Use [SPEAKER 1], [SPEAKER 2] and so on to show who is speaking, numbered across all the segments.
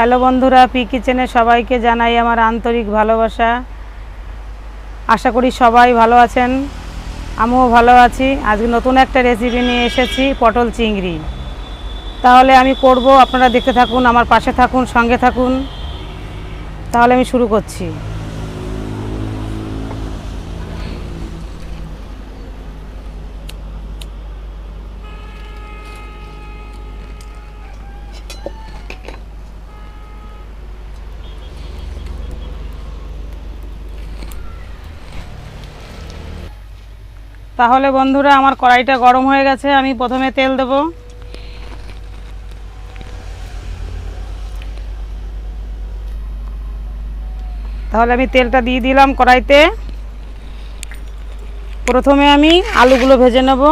[SPEAKER 1] Hello বন্ধুরা P কিচেনে সবাইকে জানাই আমার আন্তরিক ভালোবাসা। আশা করি সবাই ভালো আছেন, আমিও ভালো আছি। আজকে নতুন একটা রেসিপি নিয়ে এসেছি, পটল চিংড়ি। তাহলে আমি করব, আপনারা দেখতে থাকুন, আমার পাশে থাকুন, সঙ্গে থাকুন। তাহলে আমি শুরু করছি। তাহলে বন্ধুরা, আমার কড়াইটা গরম হয়ে গেছে, আমি প্রথমে তেল দেব। তাহলে আমি তেলটা দিয়ে দিলাম কড়াইতে। প্রথমে আমি আলুগুলো ভেজে নেব।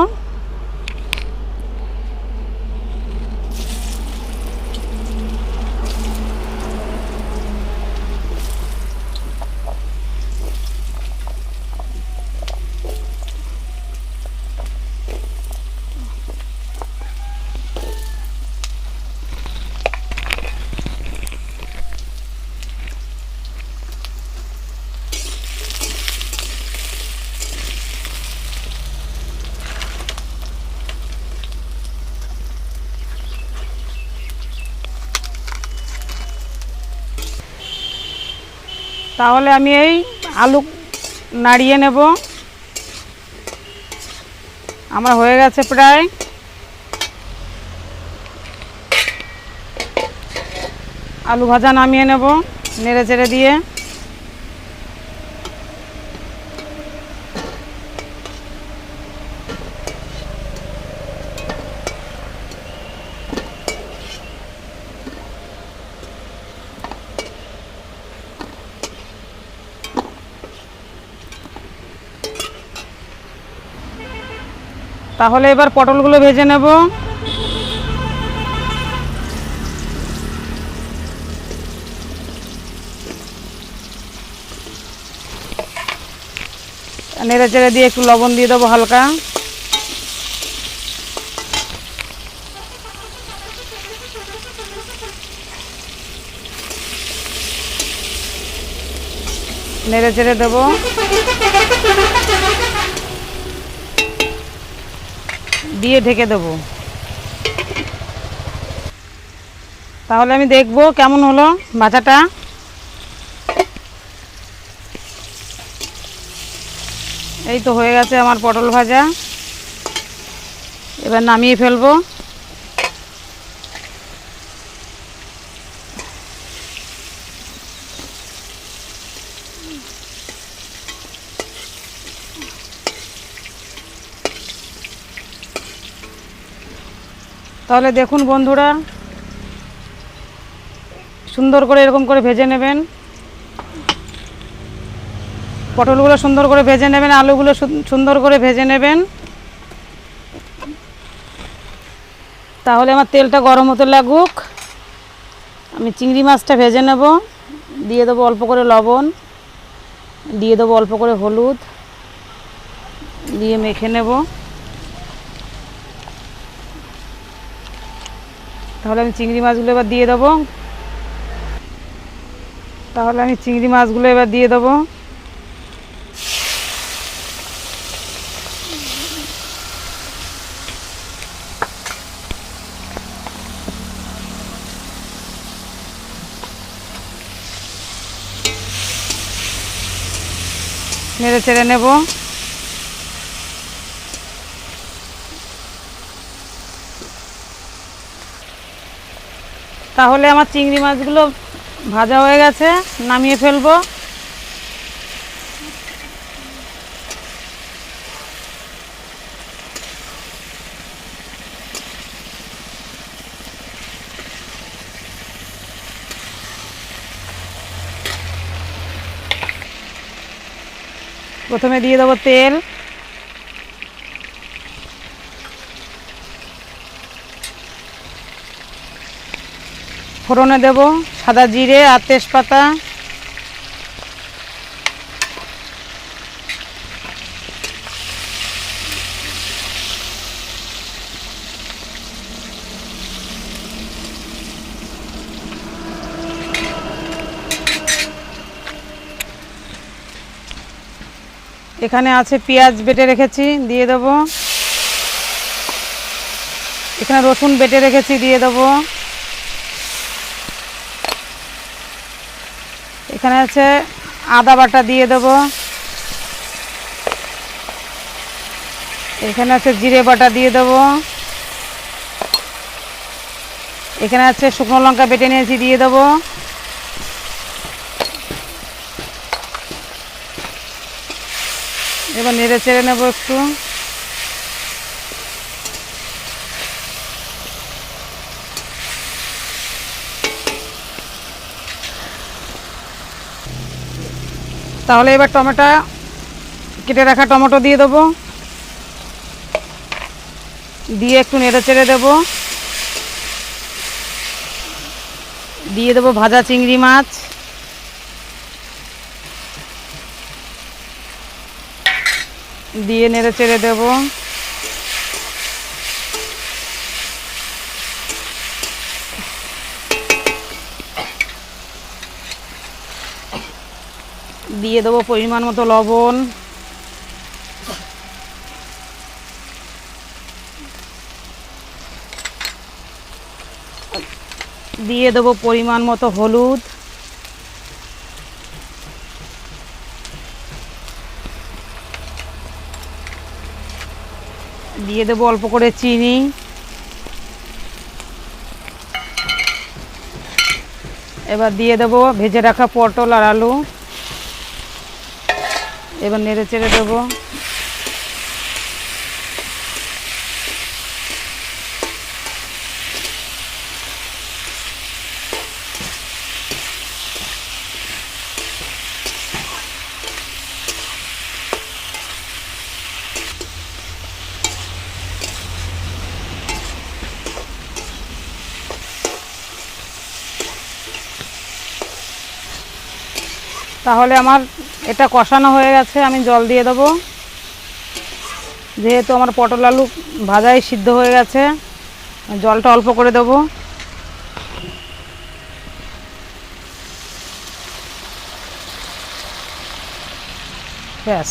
[SPEAKER 1] তাহলে আমি এই আলু নাড়িয়ে নেব। আমার হয়ে গেছে প্রায়। আলু ভাজা নামিয়ে নেব নেড়ে চেড়ে দিয়ে। তাহলে এবার পটলগুলো ভেজে নেব। নেড়ে চেড়ে দিয়ে একটু লবণ দিয়ে দেবো হালকা। নেড়ে চেড়ে দেবো। দিয়ে ঢেকে দেব। তাহলে আমি দেখব কেমন হলো ভাজাটা এই তো হয়ে গেছে আমার পটল ভাজা। এবার নামিয়ে ফেলব। তাহলে দেখুন বন্ধুরা। সুন্দর করে এরকম করে ভেজে নেবেন। পটলগুলো সুন্দর করে ভেজে নেবেন, আলুগুলো সুন- সুন্দর করে ভেজে নেবেন। তাহলে আমার তেলটা গরম হতে লাগুক। আমি চিংড়ি মাছটা ভেজে নেব। দিয়ে দেবো অল্প করে লবণ। দিয়ে দেবো অল্প করে হলুদ। দিয়ে মেখে নেব। তাহলে আমি চিংড়ি মাছগুলো এবার দিয়ে দেবো। তাহলে আমি চিংড়ি মাছগুলো এবার দিয়ে দেবো। নেড়ে চেড়ে নেব। তাহলে আমার চিংড়ি মাছগুলো ভাজা হয়ে গেছে নামিয়ে ফেলব। প্রথমে দিয়ে দেবো তেল। ফোড়নে দেব, সাদা জিরে আর তেজপাতা। এখানে আছে পেঁয়াজ বেটে রেখেছি, দিয়ে দেবো। এখানে রসুন বেটে রেখেছি, দিয়ে দেবো। এখানে আছে আদা বাটা দিয়ে দেবো। এখানে আছে জিরে বাটা দিয়ে দেবো। এখানে আছে শুকনো লঙ্কা বেটে নিয়েছি দিয়ে দেবো। এবার নেড়ে চেড়ে নেব একটু। তাহলে এবার টমেটো কেটে রাখা টমেটো দিয়ে দেবো। দিয়ে একটু নেড়ে চেড়ে দেবো। দিয়ে দেবো ভাজা চিংড়ি মাছ। দিয়ে নেড়ে চেড়ে দেবো। দিয়ে দেবো পরিমাণ মতো লবণ। দিয়ে দেবো পরিমাণ মতো হলুদ। দিয়ে দেবো অল্প করে চিনি। এবার দিয়ে দেবো ভেজে রাখা পটল আর আলু। এবার নেড়ে চেড়ে দেবো। তাহলে আমার এটা কষানো হয়ে গেছে, আমি জল দিয়ে দেবো। যেহেতু আমার পটল আলু ভাজাই সিদ্ধ হয়ে গেছে, জলটা অল্প করে দেবো। ব্যাস।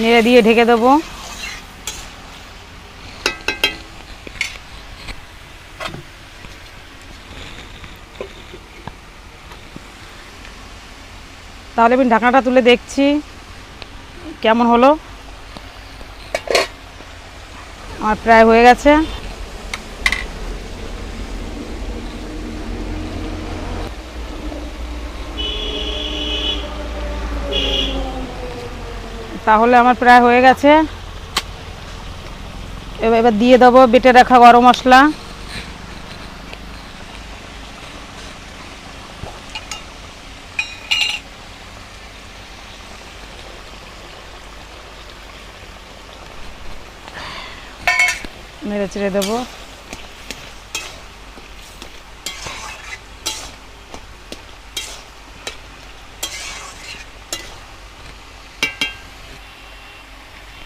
[SPEAKER 1] নেড়ে দিয়ে ঢেকে দেবো। তাহলে আমি ঢাকনাটা তুলে দেখছি। কেমন হলো? আমার প্রায় হয়ে গেছে। তাহলে আমার প্রায় হয়ে গেছে। এবার দিয়ে দেবো বেটে রাখা গরম মশলা। নেড়ে চেড়ে দেবো।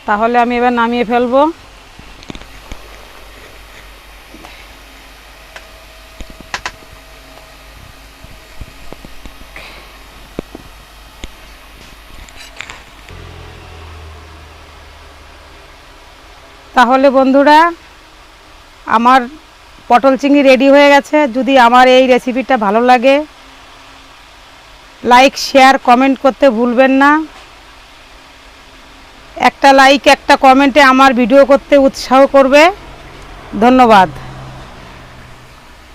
[SPEAKER 1] তাহলে আমি এবার নামিয়ে ফেলব। তাহলে বন্ধুরা আমার পটল চিংড়ি রেডি হয়ে গেছে। যদি আমার এই রেসিপিটা ভালো লাগে লাইক শেয়ার কমেন্ট করতে ভুলবেন না। একটা লাইক একটা কমেন্টে আমার ভিডিও করতে উৎসাহ করবে। ধন্যবাদ।